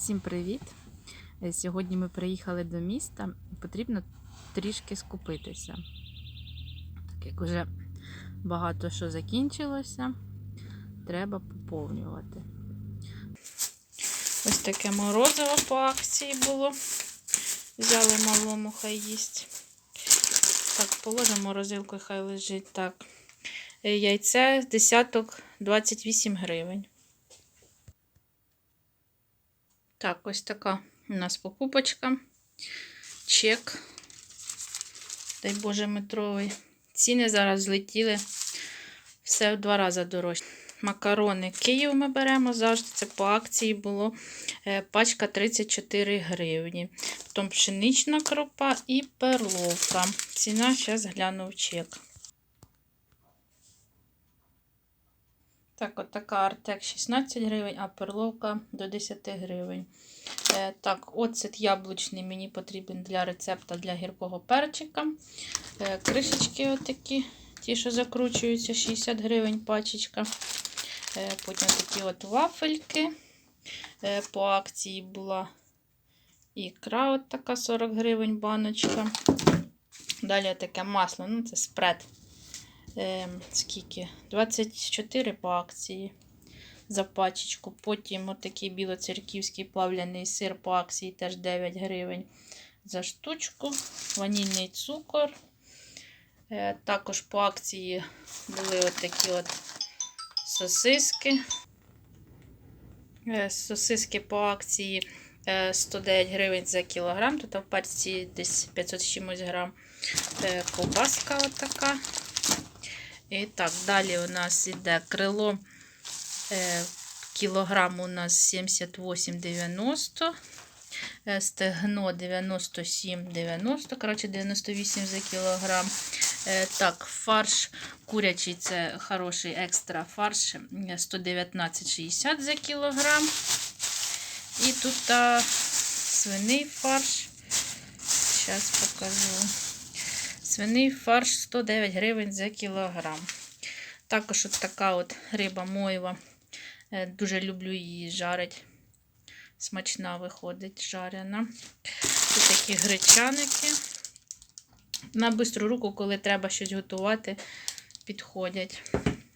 Всім привіт! Е, Сьогодні ми приїхали до міста. Потрібно трішки скупитися. Так як вже багато що закінчилося, треба поповнювати. Ось таке морозиво по акції було. Взяли малому, хай їсть. Так, положимо морозилку, хай лежить так. Е, Яйце десяток 28 гривень. Так, ось така у нас покупочка. Чек. Дай Боже, метровий. Ціни зараз злетіли. Все в два рази дорожче. Макарони Київ ми беремо завжди. Це по акції було е, пачка 34 гривні. Потім пшенична крупа і перловка. Ціна, зараз гляну в чек. Так, от така артек 16 гривень, а перловка до 10 гривень. Е, так, оцет яблучний мені потрібен для рецепта для гіркого перчика. Е, кришечки отакі, ті, що закручуються, 60 гривень пачечка. Е, потім такі от вафельки. По акції була ікра, от така 40 гривень баночка. Далі таке масло, ну це спред. Е, скільки? 24 по акції за пачечку. Потім отакий білоцерківський плавляний сир по акції теж 9 гривень за штучку. Ванільний цукор. Е, також по акції були отакі от сосиски. Е, сосиски по акції е, 109 гривень за кілограм. Тут в пачці десь 500 чимось грам. Е, ковбаска отака. І так, далі у нас іде крило. Е, кілограм у нас 78,90. Е, стегно 97,90. Коротше, 98 за кілограм. Е, так, фарш курячий це хороший екстра фарш. е, 119,60 за кілограм. І тут свиний фарш. Зараз покажу. Свиний фарш 109 гривень за кілограм. Також от така от риба мойва. Е, Дуже люблю її жарить. Смачна виходить жарена. Тут такі гречаники. На бистру руку, коли треба щось готувати, підходять.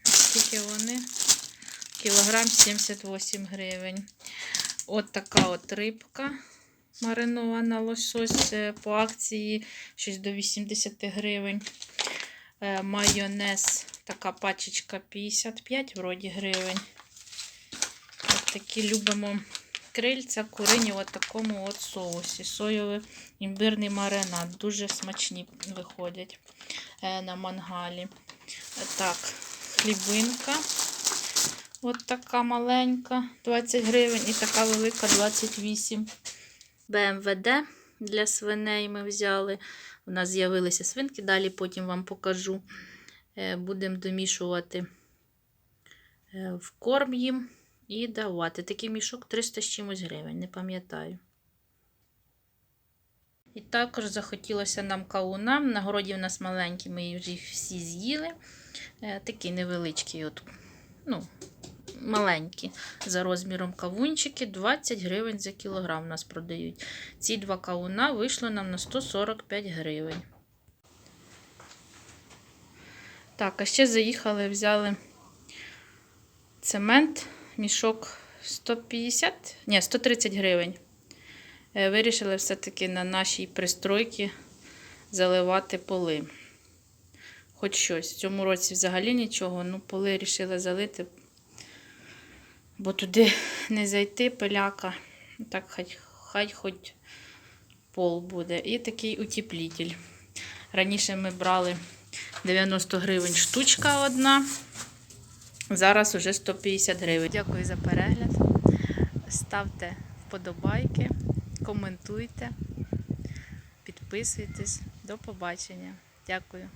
Скільки вони? Кілограм 78 гривень. От така от рибка маринована лосось е, по акції щось до 80 гривень. Е, Майонез, така пачечка 55 вроді гривень. От такі любимо крильця, курині в такому от соусі. Соєвий імбирний маринад. Дуже смачні виходять е, на мангалі. Так, хлібинка. От така маленька, 20 гривень, і така велика 28 БМВД для свиней ми взяли. У нас з'явилися свинки, далі потім вам покажу. Е, Будемо домішувати е, в корм їм і давати. Такий мішок 300 з чимось гривень, не пам'ятаю. І також захотілося нам кауна. На городі в нас маленькі, ми її всі з'їли. Е, Такий невеличкий, от, ну, маленькі за розміром кавунчики 20 гривень за кілограм нас продають. Ці два кавуна вийшло нам на 145 гривень. Так, а ще заїхали, взяли цемент, мішок 150, ні, 130 гривень. Е, Вирішили все-таки на нашій пристройці заливати поли. Хоч щось. В цьому році взагалі нічого, ну поли вирішили залити бо туди не зайти пиляка. Так хай, хай хоч пол буде. І такий утеплітель. Раніше ми брали 90 гривень штучка одна. Зараз уже 150 гривень. Дякую за перегляд. Ставте вподобайки, коментуйте, підписуйтесь. До побачення. Дякую.